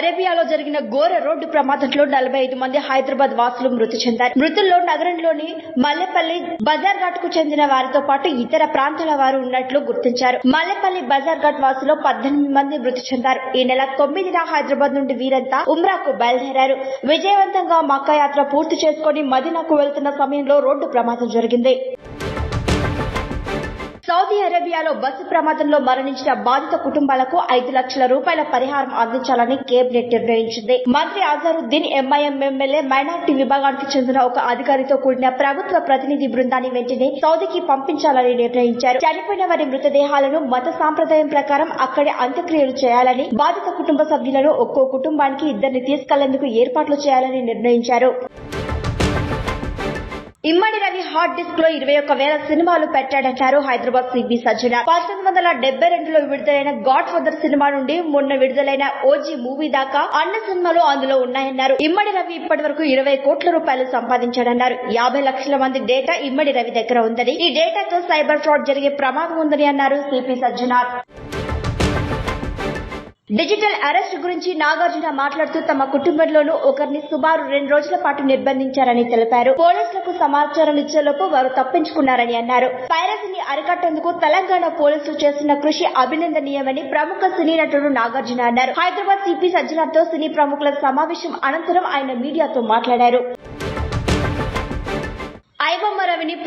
అరేబియాలో జరిగిన ఘోర రోడ్డు ప్రమాదంలో నలభై ఐదు మంది హైదరాబాద్ వాసులు మృతి చెందారు. మృతుల్లో నగరంలోని మల్లెపల్లి బజార్ ఘాట్కు చెందిన వారితో పాటు ఇతర ప్రాంతాల వారు ఉన్నట్లు గుర్తించారు. మల్లెపల్లి బజార్ ఘాట్ వాసులో పద్దెనిమిది మంది మృతి చెందారు. ఈ నెల తొమ్మిదిన హైదరాబాద్ నుండి వీరంతా ఉమ్రాకు బయలుదేరారు. విజయవంతంగా మక్కా యాత్ర పూర్తి చేసుకుని మదీనాకు వెళ్తున్న సమయంలో రోడ్డు ప్రమాదం జరిగింది. సౌదీ అరేబియాలో బస్సు ప్రమాదంలో మరణించిన బాధిత కుటుంబాలకు ఐదు లక్షల రూపాయల పరిహారం అందించాలని కేబినెట్ నిర్ణయించింది. మంత్రి అజారుద్దీన్ ఎంఐఎం ఎమ్మెల్యే మైనార్టీ విభాగానికి చెందిన ఒక అధికారితో కూడిన ప్రభుత్వ ప్రతినిధి బృందాన్ని వెంటనే సౌదీకి పంపించాలని నిర్ణయించారు. చనిపోయిన వారి మృతదేహాలను మత సాంప్రదాయం ప్రకారం అక్కడే అంత్యక్రియలు చేయాలని బాధిత కుటుంబ సభ్యులను ఒక్కో కుటుంబానికి ఇద్దరిని తీసుకెళ్ళేందుకు ఏర్పాట్లు చేయాలని నిర్ణయించారు. ఇమ్మడి రవి హార్డ్ డిస్క్లో ఇరవై ఒక్క వేల సినిమాలు పెట్టాడంటారు హైదరాబాద్ సిబి సజ్జన. పంతొమ్మిది వందల డెబ్బై రెండులో విడుదలైన గాడ్ ఫాదర్ సినిమా నుండి మొన్న విడుదలైన ఓజీ మూవీ దాకా అన్న సినిమాలు అందులో ఉన్నాయన్నారు. ఇమ్మడి రవి ఇప్పటి వరకు ఇరవై కోట్ల రూపాయలు సంపాదించాడన్నారు. యాభై లక్షల మంది డేటా ఇమ్మడి రవి దగ్గర ఉందని. ఈ డేటాతో సైబర్ ఫ్రాడ్ జరిగే ప్రమాదం ఉందని అన్నారు సిపి సజ్జనార్. డిజిటల్ అరెస్ట్ గురించి నాగార్జున మాట్లాడుతూ తమ కుటుంబంలోనూ ఒకరిని సుమారు రెండు రోజుల పాటు నిర్బంధించారని తెలిపారు. పోలీసులకు సమాచారం ఇచ్చేలోపు వారు తప్పించుకున్నారని అన్నారు. పైరసీని అరికట్టేందుకు తెలంగాణ పోలీసులు చేస్తున్న కృషి అభినందనీయమని ప్రముఖ సినీ నటుడు నాగార్జున అన్నారు. హైదరాబాద్ సిపి సజ్జనార్తో సినీ ప్రముఖుల సమావేశం అనంతరం ఆయన మీడియాతో మాట్లాడారు.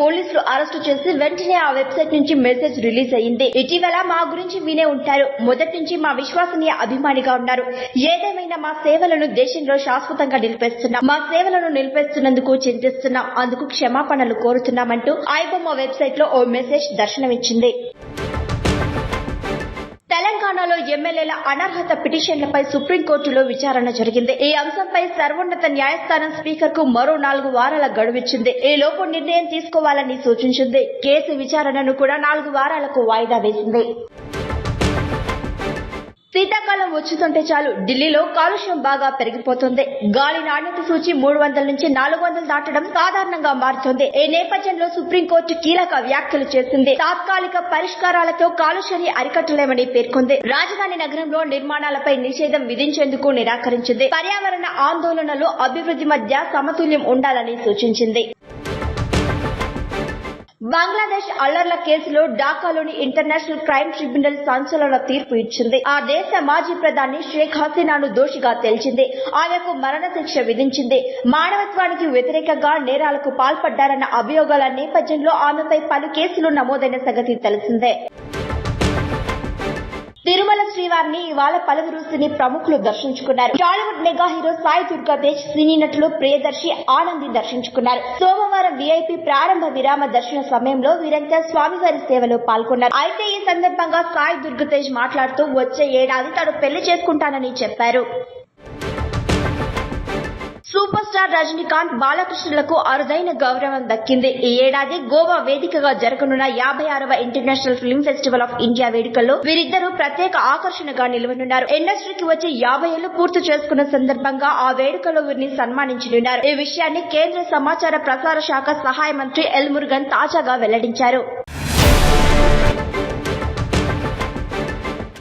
పోలీసులు అరెస్టు చేసి వెంటనే ఆ వెబ్సైట్ నుంచి మెసేజ్ రిలీజ్ అయ్యింది. ఇటీవల మా గురించి వినే ఉంటారు. మొదటి నుంచి మా విశ్వసనీయ అభిమానిగా ఉన్నారు. ఏదేమైనా మా సేవలను దేశంలో శాశ్వతంగా నిలిపేస్తున్నాం మా సేవలను నిలిపేస్తున్నందుకు చింతిస్తున్నాం అందుకు క్షమాపణలు కోరుతున్నామంటూ ఐబొమ్మ వెబ్సైట్లో ఓ మెసేజ్ దర్శనమిచ్చింది. ఎమ్మెల్యేల అనర్హత పిటిషన్లపై సుప్రీంకోర్టులో విచారణ జరిగింది. ఈ అంశంపై సర్వోన్నత న్యాయస్థానం స్పీకర్కు మరో నాలుగు వారాల గడువిచ్చింది. ఈ లోపు నిర్ణయం తీసుకోవాలని సూచించింది. కేసు విచారణను కూడా నాలుగు వారాలకు వాయిదా వేసింది. శీతాకాలం వచ్చుతుంటే చాలు ఢిల్లీలో కాలుష్యం బాగా పెరిగిపోతుంది. గాలి నాణ్యత సూచి మూడు వందల నుంచి నాలుగు వందలు దాటడం సాధారణంగా మారుతోంది. ఈ నేపథ్యంలో సుప్రీంకోర్టు కీలక వ్యాఖ్యలు చేసింది. తాత్కాలిక పరిష్కారాలతో కాలుష్యాన్ని అరికట్టలేమని పేర్కొంది. రాజధాని నగరంలో నిర్మాణాలపై నిషేధం విధించేందుకు నిరాకరించింది. పర్యావరణ ఆందోళనలు అభివృద్ధి మధ్య సమతుల్యం ఉండాలని సూచించింది. బంగ్లాదేశ్ అల్లర్ల కేసులో ఢాకాలోని ఇంటర్నేషనల్ క్రైమ్ ట్రిబ్యునల్ సంచలన తీర్పు ఇచ్చింది. ఆ దేశ మాజీ ప్రధాని షేక్ హసీనాను దోషిగా తేల్చింది. ఆమెకు మరణశిక్ష విధించింది. మానవత్వానికి వ్యతిరేకంగా నేరాలకు పాల్పడ్డారన్న అభియోగాల నేపథ్యంలో ఆమెపై పలు కేసులు నమోదైన సంగతి తెలిసిందే. తిరుమల శ్రీవారిని ఇవాళ పలువురు సినీ ప్రముఖులు దర్శించుకున్నారు. Tollywood mega hero Sai Durga Tej cine నటులు ప్రియదర్శి ఆనంది దర్శించుకున్నారు. సోమవారం వీఐపీ ప్రారంభ విరామ దర్శన సమయంలో వీరంతా స్వామివారి సేవలో పాల్గొన్నారు. అయితే ఈ సందర్భంగా సాయి దుర్గతేజ్ మాట్లాడుతూ వచ్చే ఏడాది తాను పెళ్ళి చేసుకుంటానని చెప్పారు. సూపర్ స్టార్ రజనీకాంత్ బాలకృష్ణులకు అరుదైన గౌరవం దక్కింది. ఈ ఏడాది గోవా వేదికగా జరగనున్న యాభై ఆరవ international film festival of India వేడుకల్లో వీరిద్దరూ ప్రత్యేక ఆకర్షణగా నిలవనున్నారు. ఇండస్ట్రీకి వచ్చి యాభై ఏళ్ళు పూర్తి చేసుకున్న సందర్భంగా ఆ వేడుకలో వీరిని సన్మానించనున్నారు. ఈ విషయాన్ని కేంద్ర సమాచార ప్రసార శాఖ సహాయ మంత్రి ఎల్ మురుగన్ తాజాగా వెల్లడించారు.